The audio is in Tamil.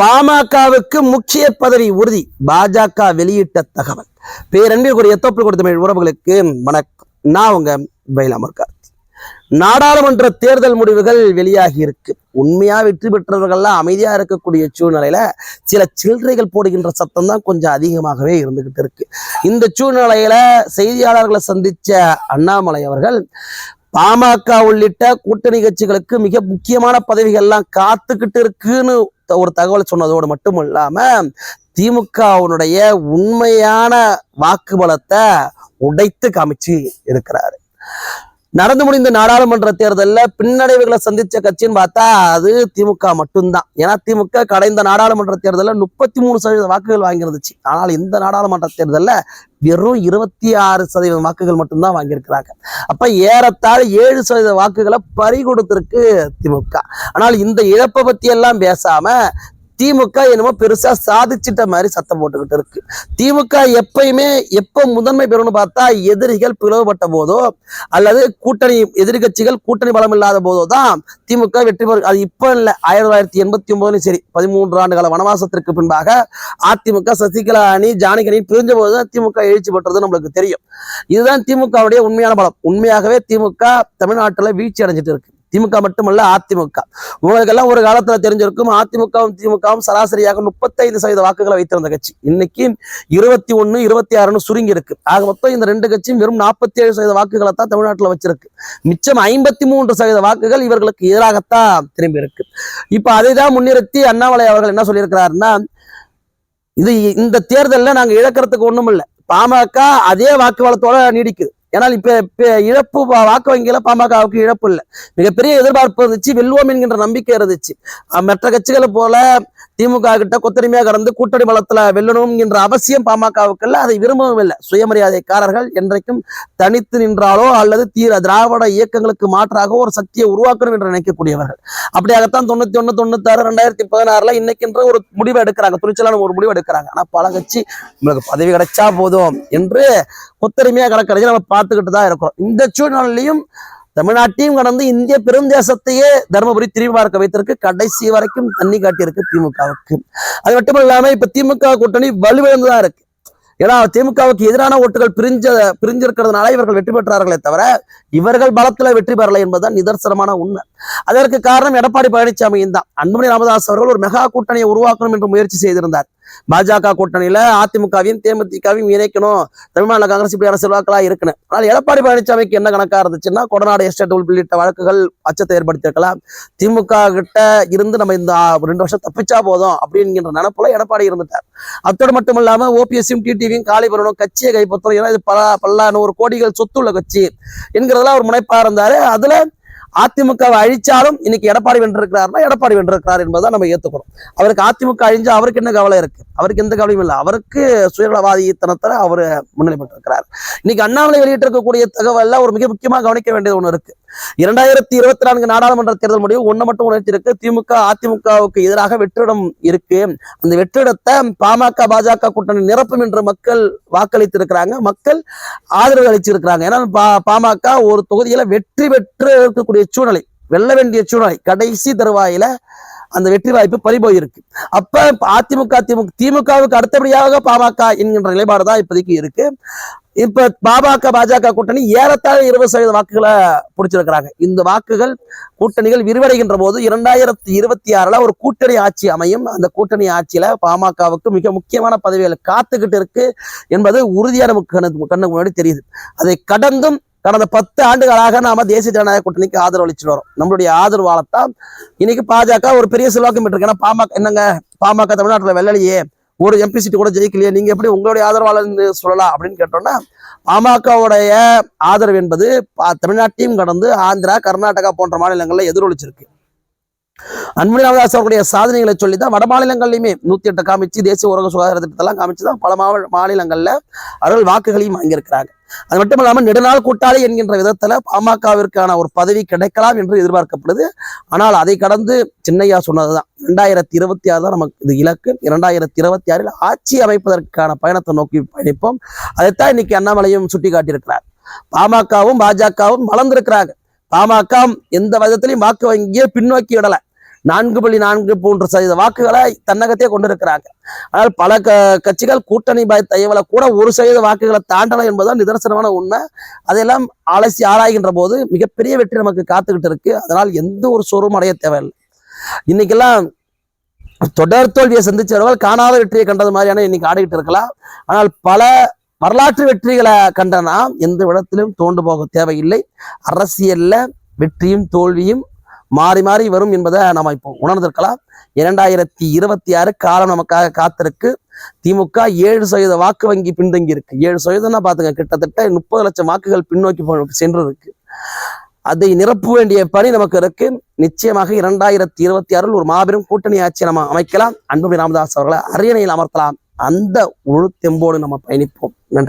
பாமகவுக்கு முக்கிய பதவி உறுதி. பாஜக வெளியிட்ட தகவல். பேரன்பிற்குரிய தொப்பு கொடுத்த உறவுகளுக்கு வணக்கம். நான் உங்க பைலாமர் கார்த்தி நாடாளுமன்ற தேர்தல் முடிவுகள் வெளியாகி இருக்கு. உண்மையா வெற்றி பெற்றவர்கள்லாம் அமைதியா இருக்கக்கூடிய சூழ்நிலையில சில சில்லறைகள் போடுகின்ற சத்தம் தான் கொஞ்சம் அதிகமாகவே இருந்துகிட்டு இருக்கு. இந்த சூழ்நிலையில செய்தியாளர்களை சந்திச்ச அண்ணாமலை அவர்கள் பாமக உள்ளிட்ட கூட்டணி கட்சிகளுக்கு மிக முக்கியமான பதவிகள்லாம் காத்துக்கிட்டு இருக்குன்னு த- ஒரு தகவல் சொன்னதோடு மட்டும் இல்லாம திமுகவினுடைய உண்மையான வாக்குபலத்தை உடைத்து காமிச்சு இருக்கிறாரு. நடந்து முடிந்த நாடாளுமன்ற தேர்தல்ல பின்னடைவுகளை சந்திச்ச கட்சின்னு பார்த்தா அது திமுக மட்டும்தான். ஏன்னா திமுக கடைந்த நாடாளுமன்ற தேர்தல்ல முப்பத்தி மூணு சதவீத வாக்குகள் வாங்கியிருந்துச்சு. ஆனால் இந்த நாடாளுமன்ற தேர்தல்ல வெறும் இருபத்தி ஆறு சதவீத வாக்குகள் மட்டும்தான் வாங்கியிருக்கிறாங்க. அப்ப ஏறத்தாழ ஏழு சதவீத வாக்குகளை பறி கொடுத்திருக்கு திமுக. ஆனால் இந்த இழப்பை பத்தி எல்லாம் பேசாம திமுக என்னமோ பெருசா சாதிச்சிட்ட மாதிரி சத்தம் போட்டுக்கிட்டு இருக்கு. திமுக எப்பயுமே எப்ப முதன்மை பெறும்னு பார்த்தா எதிரிகள் பிளவுபட்ட போதோ அல்லது கூட்டணி எதிர்கட்சிகள் கூட்டணி பலம் இல்லாத போதோ தான் திமுக வெற்றி பெறும். அது இப்ப இல்ல ஆயிரத்தி தொள்ளாயிரத்தி எண்பத்தி ஒன்பதுலையும் சரி பதிமூன்று ஆண்டு கால வனவாசத்திற்கு பின்பாக அதிமுக சசிகலா அணி ஜானகி அணி பிரிஞ்ச போது தான் திமுக எழுச்சி பெற்றது நம்மளுக்கு தெரியும். இதுதான் திமுகவுடைய உண்மையான பலம். உண்மையாகவே திமுக தமிழ்நாட்டில் வீழ்ச்சி அடைஞ்சிட்டு இருக்கு. திமுக மட்டுமல்ல அதிமுக. உங்களுக்கெல்லாம் ஒரு காலத்துல தெரிஞ்சிருக்கும் அதிமுகவும் திமுகவும் சராசரியாக முப்பத்தைந்து சதவீத வாக்குகளை வைத்திருந்த கட்சி. இன்னைக்கு இருபத்தி ஒண்ணு இருபத்தி ஆறுன்னு சுருங்கி இருக்கு ஆக மொத்தம் இந்த ரெண்டு கட்சியும் வெறும் நாற்பத்தி ஏழு சதவீத வாக்குகளை தான் தமிழ்நாட்டில் வச்சிருக்கு. மிச்சம் ஐம்பத்தி மூன்று சதவீத வாக்குகள் இவர்களுக்கு எதிராகத்தான் திரும்பி இருக்கு இப்ப அதை தான் முன்னிறுத்தி அண்ணாமலை அவர்கள் என்ன சொல்லியிருக்கிறாருன்னா இது இந்த தேர்தலில் நாங்கள் இழக்கிறதுக்கு ஒண்ணும் இல்லை பாமக அதே வாக்குவாதத்தோட நீடிக்குது. ஏன்னால் இப்ப இழப்பு வா- வாக்கு வங்கியில பாமகவுக்கு இழப்பு இல்லை. மிகப்பெரிய எதிர்பார்ப்பு இருந்துச்சு வெல்வோம் என்கின்ற நம்பிக்கை இருந்துச்சு. மற்ற கட்சிகளை போல திமுக கிட்ட கொத்தடிமையா கடந்து கூட்டணி பலத்துல வெல்லணும் என்ற அவசியம் பாமகவுக்கு இல்லை அதை விரும்பவும் இல்லை. சுயமரியாதைக்காரர்கள் என்றைக்கும் தனித்து நின்றாலோ அல்லது தீர திராவிட இயக்கங்களுக்கு மாற்றாக ஒரு சக்தியை உருவாக்கணும் என்று நினைக்கக்கூடியவர்கள். அப்படியாகத்தான் தொண்ணூத்தி ஒண்ணு தொண்ணூத்தாறு ரெண்டாயிரத்தி பதினாறுல இன்னைக்குன்ற ஒரு முடிவை எடுக்கிறாங்க. துணிச்சலான ஒரு முடிவு எடுக்கிறாங்க. ஆனா பல கட்சி உங்களுக்கு பதவி கிடைச்சா போதும் என்று கொத்தரிமையா கிடக்கிறது நம்ம பார்த்துக்கிட்டு தான் இருக்கிறோம் இந்த சூழ்நிலையிலையும் தமிழ்நாட்டையும் கடந்து இந்திய பெருந்தேசத்தையே தருமபுரி திரும்பி பார்க்க வைத்திருக்கு. கடைசி வரைக்கும் தண்ணி காட்டியிருக்கு திமுகவுக்கு. அது மட்டும் இல்லாம இப்ப திமுக கூட்டணி வலுவிழந்துதான் இருக்கு. ஏன்னா திமுகவுக்கு எதிரான ஓட்டுகள் பிரிஞ்ச பிரிஞ்சிருக்கிறதுனால இவர்கள் வெற்றி பெற்றார்களே தவிர இவர்கள் பலத்துல வெற்றி பெறலை என்பதுதான் நிதர்சனமான உண்மை. அதற்கு காரணம் எடப்பாடி பழனிசாமியின் தான். அன்புமணி ராமதாஸ் அவர்கள் ஒரு மெகா கூட்டணியை உருவாக்கணும் என்று முயற்சி செய்திருந்தார். பாஜக கூட்டணியில அதிமுகவையும் தேமுதிகவையும் இணைக்கணும். தமிழ்நாடு காங்கிரஸ் இப்படியான செல்வாக்களா இருக்கணும் ஆனால் எடப்பாடி பழனிசாமிக்கு என்ன கணக்கா இருந்துச்சுன்னா கொடநாடு எஸ்டேட் உள்ளிட்ட வழக்குகள் அச்சத்தை ஏற்படுத்தியிருக்கலாம். திமுக கிட்ட இருந்து நம்ம இந்த ரெண்டு வருஷம் தப்பிச்சா போதும் அப்படிங்கிற நினைப்புல எடப்பாடி இருந்துட்டார். அத்தோடு மட்டும் இல்லாம ஓபிஎஸ்சியும் டிடிவியும் காலி பண்ணணும் கட்சியை கைப்பற்றணும். ஏன்னா இது பல பல நூறு கோடிகள் சொத்துள்ள கட்சி என்கிறதெல்லாம் ஒரு முனைப்பா இருந்தாரு. அதுல அதிமுகவை அழிச்சாலும் இன்னைக்கு எடப்பாடி வென்றிருக்கிறாருன்னா எடப்பாடி வென்றிருக்கிறார் என்பதை நம்ம ஏத்துக்கிறோம் அவருக்கு அதிமுக அழிஞ்சா அவருக்கு என்ன கவலை இருக்கு? அவருக்கு எந்த கவலையும் இல்லை. அவருக்கு சுயநலவாதித்தனத்தில் அவர் முன்னிலைப்பட்டிருக்கிறார். இன்னைக்கு அண்ணாமலை வெளியிட்டிருக்கக்கூடிய தகவல்ல ஒரு மிக முக்கியமா கவனிக்க வேண்டியது ஒன்று இருக்கு. இரண்டாயிரத்தி இருபத்தி நான்கு நாடாளுமன்ற தேர்தல் முடிவு ஒண்ணு மட்டும் உணர்த்திருக்கு திமுக அதிமுகவுக்கு எதிராக வெற்றிடம் இருக்கு. அந்த வெற்றிடத்தை பாமக பாஜக கூட்டணி நிரப்பும் என்று மக்கள் வாக்களித்திருக்கிறாங்க. மக்கள் ஆதரவு அளிச்சிருக்கிறாங்க. ஏன்னா பா- பாமக ஒரு தொகுதியில வெற்றி பெற்று இருக்கக்கூடிய சூழ்நிலை வெல்ல வேண்டிய சூழ்நிலை கடைசி தருவாயில அந்த வெற்றி வாய்ப்பு பறிபோயிருக்கு. அப்ப அதிமுக திமுக திமுகவுக்கு அடுத்தபடியாக பாமக என்கின்ற நிலைப்பாடு தான் இப்போதைக்கு இருக்கு. இப்ப பாமக பாஜக கூட்டணி ஏறத்தாழ இருபது சதவீத வாக்குகளை பிடிச்சிருக்கிறாங்க. இந்த வாக்குகள் கூட்டணிகள் விரிவடைகின்ற போது இரண்டாயிரத்தி இருபத்தி ஆறுல ஒரு கூட்டணி ஆட்சி அமையும். அந்த கூட்டணி ஆட்சியில பாமகவுக்கு மிக முக்கியமான பதவிகள் காத்துக்கிட்டு இருக்கு என்பது உறுதியான நமக்கு கண்ணு கண்ணுக்கு முன்னாடி தெரியுது. அதை கடந்தும் கடந்த பத்து ஆண்டுகளாக நாம தேசிய ஜனநாயக கூட்டணிக்கு ஆதரவு அளிச்சுட்டு வரோம். நம்மளுடைய ஆதரவாலத்தான் இன்னைக்கு பாஜக ஒரு பெரிய செல்வாக்கம் பெற்றிருக்கு. ஏன்னா பாமக என்னங்க? பாமக தமிழ்நாட்டுல வெள்ளலையே ஒரு எம்பி சீட்டு கூட ஜெயிக்கலையே. நீங்க எப்படி உங்களுடைய ஆதரவாளர்னு சொல்லலாம் அப்படின்னு கேட்டோம்னா பாமகவுடைய ஆதரவு என்பது பா- தமிழ்நாட்டையும் கடந்து ஆந்திரா கர்நாடகா போன்ற மாநிலங்களில் எதிரொலிச்சிருக்கு. அன்புமணி ராமதாஸ் அவருடைய சாதனைகளை சொல்லி தான் வட மாநிலங்கள்லையுமே நூத்தி எட்டு காமிச்சு தேசிய உலக சுகாதார திட்டத்தெல்லாம் காமிச்சு தான் பல மாவ மாநிலங்கள்ல அவர்கள் வாக்குகளையும் வாங்கியிருக்கிறாங்க. அது மட்டும் இல்லாமல் நெடுநாள் கூட்டாளி என்கின்ற விதத்துல பாமகவிற்கான ஒரு பதவி கிடைக்கலாம் என்று எதிர்பார்க்கப்படுது. ஆனால் அதை கடந்து சின்னையா சொன்னதுதான். இரண்டாயிரத்தி இருபத்தி ஆறு தான் நமக்கு இது இலக்கு. இரண்டாயிரத்தி இருபத்தி ஆறில் ஆட்சி அமைப்பதற்கான பயணத்தை நோக்கி பயணிப்போம். அதைத்தான் இன்னைக்கு அண்ணாமலையும் சுட்டி காட்டியிருக்கிறார் பாமகவும் பாஜகவும் வளர்ந்திருக்கிறாங்க. பாமக எந்த விதத்திலையும் வாக்கு வங்கியை பின்னோக்கி விடல. நான்கு புள்ளி நான்கு மூன்று சதவீத வாக்குகளை தன்னகத்தே கொண்டிருக்கிறாங்க. ஆனால் பல க கட்சிகள் கூட்டணி பய தயவுல கூட ஒரு சதவீத வாக்குகளை தாண்டலாம் என்பதுதான் நிதர்சனமான உண்மை. அதையெல்லாம் அலசி ஆராய்கின்ற போது மிகப்பெரிய வெற்றி நமக்கு காத்துக்கிட்டு இருக்கு. அதனால் எந்த ஒரு சோர்வும் அடைய தேவையில்லை. இன்னைக்கெல்லாம் தொடர் தோல்வியை சந்திச்சவர்கள் காணாத வெற்றியை கண்டது மாதிரியான இன்னைக்கு ஆடிக்கிட்டு இருக்கலாம். ஆனால் பல வரலாற்று வெற்றிகளை கண்ட நாம் எந்த இடத்திலும் தோண்டு போக தேவையில்லை. அரசியல்ல வெற்றியும் தோல்வியும் மாறி மாறி வரும் என்பதை நம்ம இப்போ உணர்ந்திருக்கலாம். இரண்டாயிரத்தி இருபத்தி ஆறு காலம் நமக்காக காத்திருக்கு. திமுக ஏழு சதவீத வாக்கு வங்கி பின்தங்கி இருக்கு. ஏழு சதவீதம்னா பாத்துங்க கிட்டத்தட்ட முப்பது லட்சம் வாக்குகள் பின்னோக்கி போ- சென்று இருக்கு அதை நிரப்ப வேண்டிய பணி நமக்கு இருக்கு. நிச்சயமாக இரண்டாயிரத்தி இருபத்தி ஆறில் ஒரு மாபெரும் கூட்டணி ஆட்சியை நம்ம அமைக்கலாம். அன்புமணி ராமதாஸ் அவர்களை அரியணையில் அமர்த்தலாம். அந்த முழு தெம்போடு நம்ம பயணிப்போம். நன்றி.